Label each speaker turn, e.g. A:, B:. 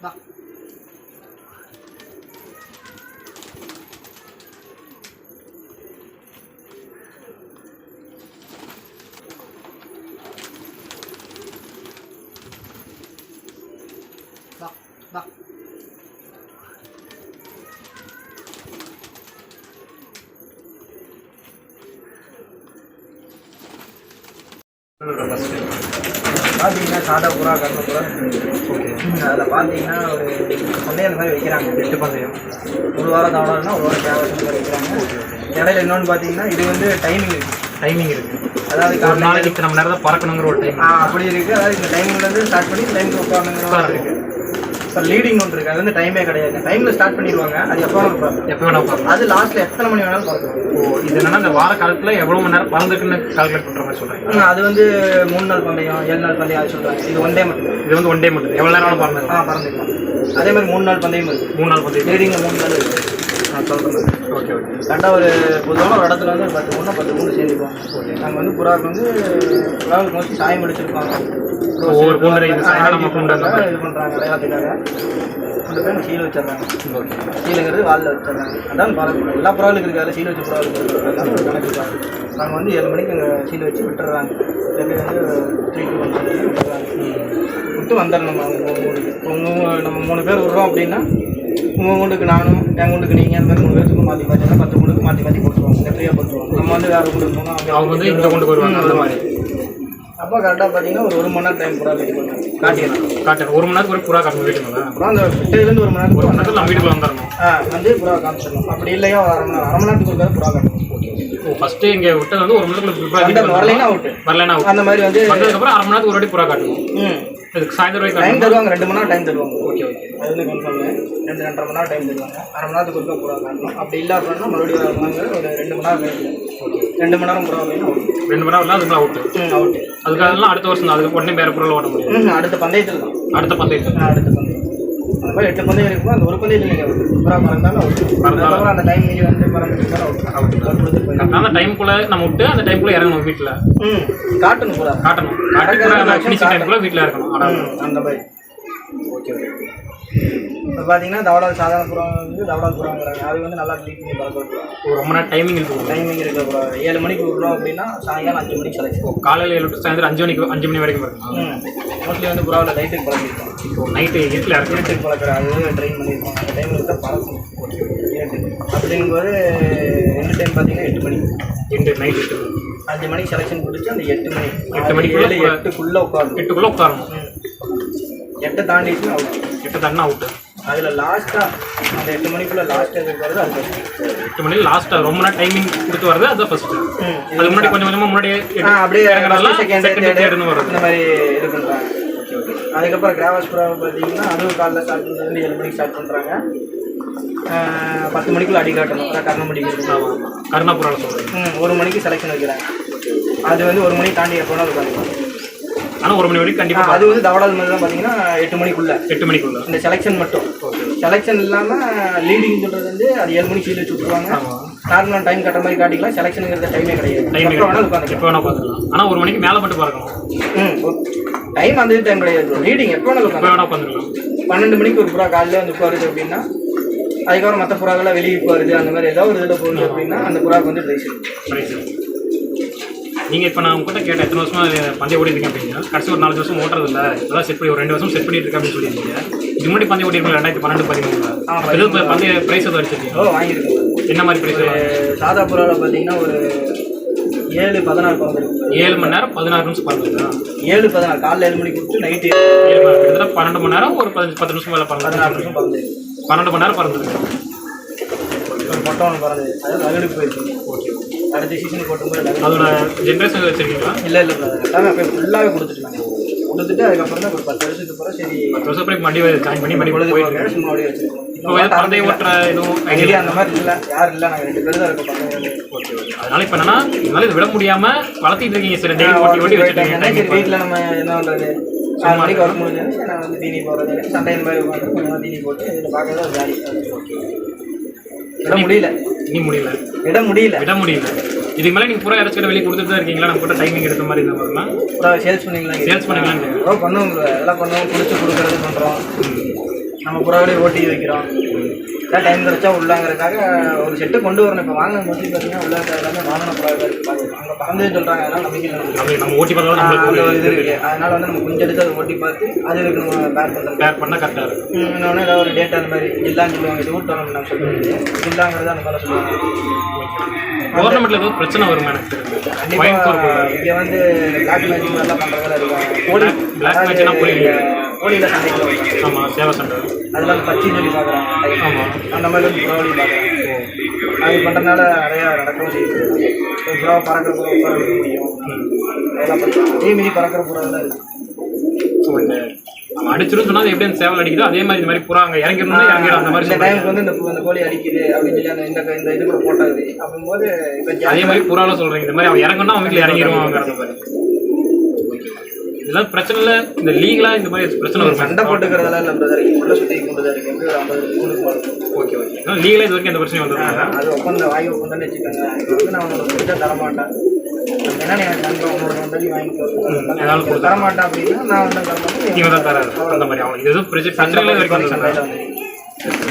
A: ババババ
B: பார்த்தீங்கன்னா சாதா புறா கருப்பு புறா. அதில் பார்த்தீங்கன்னா ஒரு பந்தயம் மாதிரி வைக்கிறாங்க. எட்டு பந்தயம். ஒரு வாரம் தவறானா ஒரு வாரம் தேவை வைக்கிறாங்க இடையில இன்னொன்று பார்த்தீங்கன்னா இது வந்து டைமிங் இருக்கு.
C: டைமிங் இருக்கு.
B: அதாவது
C: ஒரு நாளைக்கு இத்தனை மணி நேரம் தான் பறக்கணுங்கிற ஒரு டைம்
B: அப்படி இருக்கு. அதாவது இந்த டைமிங்லேருந்து ஸ்டார்ட் பண்ணி டைமுக்கு உட்காரணுங்கிற மாதிரி இருக்கு. இப்போ லீடிங் ஒன்று இருக்கு. அது வந்து டைமே கிடையாது. டைமில் ஸ்டார்ட் பண்ணிடுவாங்க. அது எப்போ வேணாலும்.
C: எப்போ வேணா பறக்கலாம்
B: அது லாஸ்ட்டில் எத்தனை மணி வேணாலும் பறக்கும்
C: ஓ இது என்னன்னா இந்த வார காலத்துல எவ்வளவு மணி நேரம் பறந்துக்குன்னு கால்குலேட் பண்ற மாதிரி சொல்றீங்க.
B: ம், அது வந்து மூணு நாள் பந்தயம் ஏழு நாள் பந்தயம் அது சொல்கிறாங்க இது ஒன் டே மட்டும்.
C: இது வந்து ஒன் டே மட்டும். எவ்வளவு நேரம் பறந்துக்கலாம்
B: ஆ பறந்துக்கலாம் அதே மாதிரி மூணு நாள் பந்தயம்
C: மூணு நாள் பத்தி
B: லீடிங்கில் மூணு நாள் இருக்கு. நான் சொல்கிறேன்
C: ஓகே ஓகே.
B: கரெக்டாக ஒரு பொதுவான ஒரு இடத்துல வந்து ஒரு பத்து மூணு பத்து மூணு ஓகே. நாங்கள் வந்து புறாவுக்கு வந்து புறாவுக்கு மோஸ்ட்லி சாயம் அடிச்சிருப்பாங்க.
C: ஒவ்வொரு கூண்டரை இது அந்த
B: பண்ணுறாங்க விளையாட்டுக்காக. கொண்டு போய் சீல் வச்சிடுறாங்க.
C: ஓகே.
B: சீலுங்கிறது வாலில் வச்சிடுறாங்க. அதான் பறவை எல்லா புறாவுக்கு இருக்காது. சீல் வச்ச புறாவுக்கு ஒரு கணக்கு இருக்காங்க நாங்கள் வந்து ஏழு மணிக்கு அங்கே சீல் வச்சு விட்டுறாங்க எப்படி வந்து த்ரீ டூ ஒன் விட்டுறாங்க விட்டு வந்துடணும்? நம்ம மூணு நம்ம மூணு பேர் விட்றோம் அப்படின்னா உங்கள் வீட்டுக்கு நானும் என் வீட்டுக்கு நீங்கள் அந்த மாதிரி மூணு பேருக்கு மாற்றி மாற்றி பத்து வீட்டுக்கு மாற்றி மாற்றி போட்டுருவாங்க. நெட்ரியாக போட்டுருவாங்க. நம்ம வந்து வேறு வீட்டுக்கு போனோம்
C: அவங்க வந்து இங்க கொண்டு வருவாங்க அந்த மாதிரி.
B: அப்போ கரெக்டாக பார்த்தீங்கன்னா ஒரு ஒரு மணி நேரம் டைம் புறா வெயிட் பண்ணுவாங்க காட்டிடலாம்
C: காட்டு ஒரு மணி நேரத்துக்கு ஒரு புறா காட்டணும் வீட்டுக்கு
B: அப்புறம் அந்த விட்டதுலேருந்து ஒரு மணி
C: ஒரு
B: நேரத்துக்கு
C: மணி நேரத்துல நம்ம வீட்டுக்குள்ள வந்துடணும்.
B: ஆ வந்து புறா காமிச்சிடணும். அப்படி இல்லையா ஒரு அரை மணி அரை மணி நேரத்துக்கு ஒருக்காவது புறா காட்டணும்
C: ஃபர்ஸ்ட் இங்க விட்டது வந்து ஒரு மணி வீட்டுக்கு
B: வரலைன்னா அவுட்டு
C: வரலைன்னா.
B: அந்த மாதிரி வந்து
C: வந்ததுக்கு அப்புறம் அரை மணி நேரத்துக்கு ஒரு வாட்டி புறா காட்டணும் சாயந்தரம் வரைக்கும்
B: டைம் தருவாங்க ரெண்டு மணி நேரம் டைம் தருவாங்க.
C: ஓகே ஓகே
B: அது வந்து கன்ஃபார்ம் ரெண்டு ரெண்டரை மணி நேரம் டைம் தருவாங்க. அரை மணி நேரத்துக்கு ஒருக்கா புறா காட்டணும் அப்படி இல்லை அப்படின்னா மறுபடியும் நேரம் ஒரு ரெண்டு மணி நேரம் வேணும் ரெண்டு மணி நேரம் புறா வேணும்
C: ரெண்டு மணி நேரம் அதுக்குள்ள அவுட்டு
B: ம் அவுட்டு
C: அதுக்காகலாம் அடுத்த வருஷம் தான் அதுக்கு உடனே வேற பொருள் ஓட்ட முடியும்
B: அடுத்த பந்தயத்தில் தான்
C: அடுத்த பந்தயத்தில்.
B: அடுத்த பந்தயம் அந்த மாதிரி எட்டு பந்தயம் இருக்குமோ அந்த ஒரு பந்தயத்தில் நீங்கள் அவுட்டு அதுக்கப்புறம் அந்த டைம் மீறி வந்து போயிடும்.
C: அந்த டைம்குள்ள நம்ம விட்டு அந்த டைம்குள்ள இறங்கணும் வீட்டில்
B: ம். காட்டணும் புறா
C: காட்டணும். காட்டி புறா ஃபினிஷிங் டைம்குள்ள வீட்டில் இருக்கணும்
B: அந்த மாதிரி. Okay okay. இப்போ பார்த்தீங்கன்னா தவடால் சாதாரண புறம் வந்து தவடால் புறாங்கிறாங்க அது வந்து நல்லா க்ளீன் பண்ணி
C: ஒரு ரொம்ப நேரம் டைமிங் இருக்குது
B: டைமிங் இருக்க புறா ஏழு மணிக்கு விட்றோம் அப்படின்னா சாயங்காலம் அஞ்சு மணிக்கு செலக்ட்
C: காலையில் ஏழு to சாயந்தரம் அஞ்சு மணிக்கு அஞ்சு மணி வரைக்கும் இருக்கணும்
B: ம். மோஸ்ட்லி வந்து புறாவில் லைட்டுக்கு பழகிருக்கோம்
C: இப்போ நைட்டு இருட்டில் இறக்கணும்
B: லைட்டுக்கு பழக்கிற அது ட்ரெயின் பண்ணியிருக்கோம் அந்த டைமில் தான் இருட்டு அப்படிங்கும்போது ரெண்டு டைம் பார்த்தீங்கன்னா எட்டு மணி.
C: ரெண்டு நைட் எட்டு
B: அஞ்சு மணிக்கு செலெக்ஷன் பிடிச்சி அந்த எட்டு மணி.
C: எட்டு புறா-
B: எட்டுக்குள்ளே உட்காரணும்.
C: எட்டுக்குள்ளே உட்காரணும்.
B: எட்டை தாண்டிச்சுன்னா அவுட்
C: எட்டு தண்ணா அவுட்டு
B: அதில் லாஸ்ட்டாக அந்த எட்டு மணிக்குள்ளே லாஸ்ட்டாக இருக்கிறது அது first.
C: எட்டு மணிக்கு லாஸ்ட்டாக ரொம்ப நேரம் டைமிங் கொடுத்து வருது அதுதான் ஃபர்ஸ்ட்
B: ம்.
C: அதுக்கு முன்னாடி கொஞ்சம் கொஞ்சமாக முன்னாடியே
B: அப்படியே
C: இறங்குறதெல்லாம்
B: செகண்ட்
C: தேர்டுன்னு வருது
B: இந்த மாதிரி இது பண்ணுறாங்க அதுக்கப்புறம் கிராவஸ் புறா பார்த்தீங்கன்னா அதுவும் காலைல ஸ்டார்ட் பண்ணுறது ஏழு மணிக்கு ஸ்டார்ட் பண்ணுறாங்க பத்து மணிக்குள்ள அடி காட்டணும். அதான் கர்ணம் முடிக்கிறது
C: ஆமாம் கருணாபுரம் சொல்கிறேன்
B: ம் ஒரு மணிக்கு செலெக்ஷன் வைக்கிறாங்க. அது வந்து ஒரு மணி தாண்டி எப்போ வேணாலும் உட்காந்துக்கலாம்
C: ஆனால் ஒரு மணி வரைக்கும் கண்டிப்பாக
B: அது வந்து தவடால் மாதிரி தான் பார்த்தீங்கன்னா எட்டு மணிக்குள்ள.
C: எட்டு மணிக்குள்ள.
B: இந்த செலெக்ஷன் மட்டும். செலெக்ஷன் இல்லாமல் லீடிங் சொல்கிறது வந்து அது ஏழு மணிக்கு கீழே வச்சு விட்ருவாங்க
C: ஆமாம்
B: நார்மலாக டைம் கட்ட மாதிரி காட்டிக்கலாம். செலெக்ஷனுங்கிறது டைமே கிடையாது.
C: டைம்
B: எப்போ வேணாலும் உட்காந்துக்கலாம்.
C: எப்போ வேணால் பார்த்துக்கலாம் ஆனால் ஒரு மணிக்கு மேலே மட்டும் பார்க்கணும்.
B: ம் டைம் அந்த டைம் கிடையாது ரீடிங் எப்போ வேணாலும்
C: எப்போ
B: உட்காந்து
C: வேணால் உட்காந்துக்கலாம்.
B: பன்னெண்டு மணிக்கு ஒரு புறா காலையில் வந்து உட்காருது அப்படின்னா அதுக்கப்புறம் மற்ற புறாக்கெல்லாம் வெளியே உட்காருது அந்த மாதிரி ஏதாவது ஒரு இதில் போகுது அப்படின்னா அந்த புறாக்கு வந்து ப்ரைஸ்
C: ரைட் நீங்கள் இப்போ நான் உங்ககிட்ட கேட்டேன் எத்தனை வருஷமா பந்தய ஓடிருக்கீங்க அப்படின்னா கடைசி ஒரு நாலு வருஷம் ஓட்டுறது இல்லை இப்போதான் செட் பண்ணி ஒரு ரெண்டு வருஷம் செட் பண்ணிட்டு இருக்கேன் அப்படின்னு சொல்லியிருந்தீங்க. இதுக்கு முன்னாடி பந்தய ஓடிருக்கீங்க ரெண்டாயிரத்தி பன்னெண்டு இப்ப பந்தய ப்ரைஸ் எதுவும் அடிச்சிருக்கீங்க?
B: ஓ வாங்கியிருக்கோம்
C: என்ன மாதிரி ப்ரைஸ்
B: சாதா புறாவில் பார்த்தீங்கன்னா ஒரு ஏழு பதினாறு பிறந்திருக்கு
C: ஏழு மணி நேரம் பதினாறு நிமிஷம் பார்த்துருக்கா
B: ஏழு பதினாறு காலைல ஏழு மணிக்கு கொடுத்து நைட்டு
C: ஏழு மணி. நேரம் பன்னெண்டு மணி நேரம் ஒரு பதினஞ்சு பத்து நிமிஷம் மேலே
B: பதினாறு
C: பறந்து
B: நிமிஷம் பிறந்திருக்கு
C: பன்னெண்டு மணி நேரம் பறந்துருக்கு
B: மொட்டை ஒன்று பிறந்தது அதாவது அகடுக்கு போயிருக்கு
C: ஓகே.
B: அடுத்த சீசன் போட்டும்போது
C: அதோட ஜென்ரேஷன் வச்சிருக்கீங்களா?
B: இல்லை இல்லை. எல்லாமே அப்படியே ஃபுல்லாகவே கொடுத்துட்டாங்க. கொடுத்துட்டு அதுக்கப்புறம் தான் ஒரு பத்து வருஷத்துக்கு அப்புறம் சரி.
C: பத்து வருஷம் அப்புறம் மண்டி ஜாயின் பண்ணி மண்டி போயிட்டு
B: பொழுதுபோக்க
C: இருக்கு
B: சும்மா அப்படியே வச்சிருக்கோம்.
C: இப்போ வேறு பந்தய ஓட்டுற எதுவும்
B: ஐடியா அந்த மாதிரி இல்லை. யாரும் இல்லை. நாங்கள் ரெண்டு பேரும் தான் இருக்கோம்
C: ஓகே ஓகே. அதனால இப்போ என்னன்னா இதனால இதை விட முடியாம வளர்த்திட்டு இருக்கீங்க சரி டெய்லி ஓட்டி ஓட்டி வச்சுருக்கீங்க
B: சரி வீட்டில் நம்ம என்ன பண்ணுறது ஆறு மணிக்கு வர முடிஞ்சது சரி நான் வந்து தீனி போடுறது சண்டை மாதிரி தீனி போட்டு இதில் பார்க்கறது ஜாலி. விட முடியல.
C: இனி முடியல.
B: விட முடியல.
C: விட முடியல. இதுக்கு மேலே நீங்கள் பூரா இறச்சிக்கிட்ட வெளியே கொடுத்துட்டு தான் இருக்கீங்களா? நம்ம கூட டைமிங் எடுத்த மாதிரி இந்த மாதிரிலாம்
B: அப்புறம் சேல்ஸ் பண்ணிக்கலாம்
C: சேல்ஸ் பண்ணிக்கலாம்
B: பண்ணுவோம். எல்லாம் பண்ணுவோம். பிடிச்சி கொடுக்கறது பண்ணுறோம் நம்ம புறாவிலே ஓட்டி வைக்கிறோம். ஏதாவது டைம் கிடைச்சா உள்ளாங்கிறதுக்காக ஒரு செட்டு கொண்டு வரணும். இப்போ வாங்கின மோஸ்ட்லி பார்த்தீங்கன்னா உள்ள எல்லாமே வாங்கின புறாவே இருக்குது அங்கே பறந்தே சொல்கிறாங்க அதனால நம்பிக்கை.
C: நம்ம ஓட்டி பார்த்தா
B: இது இருக்கு. அதனால வந்து நம்ம கொஞ்சம் எடுத்து அதை ஓட்டி பார்த்து அது இருக்கு நம்ம பேர் பண்ணுறது
C: பேர் பண்ணால் கரெக்டாக இருக்கும்.
B: இன்னொன்று ஏதாவது ஒரு டேட்டா அந்த மாதிரி ஜில்லான்னு சொல்லுவாங்க. இது டோர்னமெண்ட் நம்ம சொல்லுவோம் ஜில்லாங்கிறது அந்த மாதிரி சொல்லுவாங்க.
C: கவர்மெண்ட்ல ஏதோ பிரச்சனை வரும் எனக்கு
B: கண்டிப்பாக இங்கே வந்து பிளாக் மேஜிக் மாதிரிலாம் பண்ணுறதெல்லாம் இருக்காங்க.
C: Black magic-னா புரியல.
B: கோழியில் வருவாங்க
C: ஆமாம் சேவை சென்டர்
B: அதில் அந்த பச்சை சொல்லி பார்க்குறாங்க
C: ஆமாம்
B: அந்த மாதிரி வந்து புறாவளி பார்க்குறாங்க அது பண்ணுறதுனால நிறையா நடக்கவும் செய்யுது. புறா பறக்கிற புறா உட்கார முடியும். அதெல்லாம் பண்ணுறாங்க அதே மாரி பறக்கிற புறா தான் இருக்குது
C: நம்ம அடிச்சிரும் சொன்னா எப்படி அந்த சேவல் அடிக்குதோ அதே மாதிரி இந்த மாதிரி புறா அங்கே இறங்கிடணும் இறங்கிடும். அந்த மாதிரி
B: இந்த. டைமுக்கு வந்து இந்த கோழி அடிக்குது அப்படின்னு சொல்லி அந்த இந்த இந்த இது கூட போட்டாது. அப்படிங்கும்போது இப்போ
C: அதே மாதிரி புறால சொல்றீங்க இந்த மாதிரி அவன் இறங்கணும் அவன் வீட்டில் இறங்கிடுவாங்கிற மாதிரி இதெல்லாம் பிரச்சனை இல்லை. இந்த லீகலா இந்த மாதிரி பிரச்சனை வரும்.
B: சண்டை போட்டுக்கிறதெல்லாம் இல்லை பிரதர் உள்ள சுற்றி கொண்டு தான் இருக்கு.
C: Okay okay. லீகலா இது வரைக்கும் எந்த பிரச்சனையும் வந்தது
B: அது ஒப்பந்தம் வாங்கி ஒப்பந்தம்னு வச்சுக்கோங்க. இப்போ வந்து நான் உங்களுக்கு கொடுத்தா தரமாட்டேன். என்ன எனக்கு நண்பன் வந்தாடி
C: ஏதாவது
B: வாங்கிக்கோ. தரமாட்டேன் அப்படின்னா நான் வந்து
C: இவன் தான் தராது அந்த மாதிரி அவன் இது எதுவும் பிரச்சனை இது வரைக்கும்
B: வந்து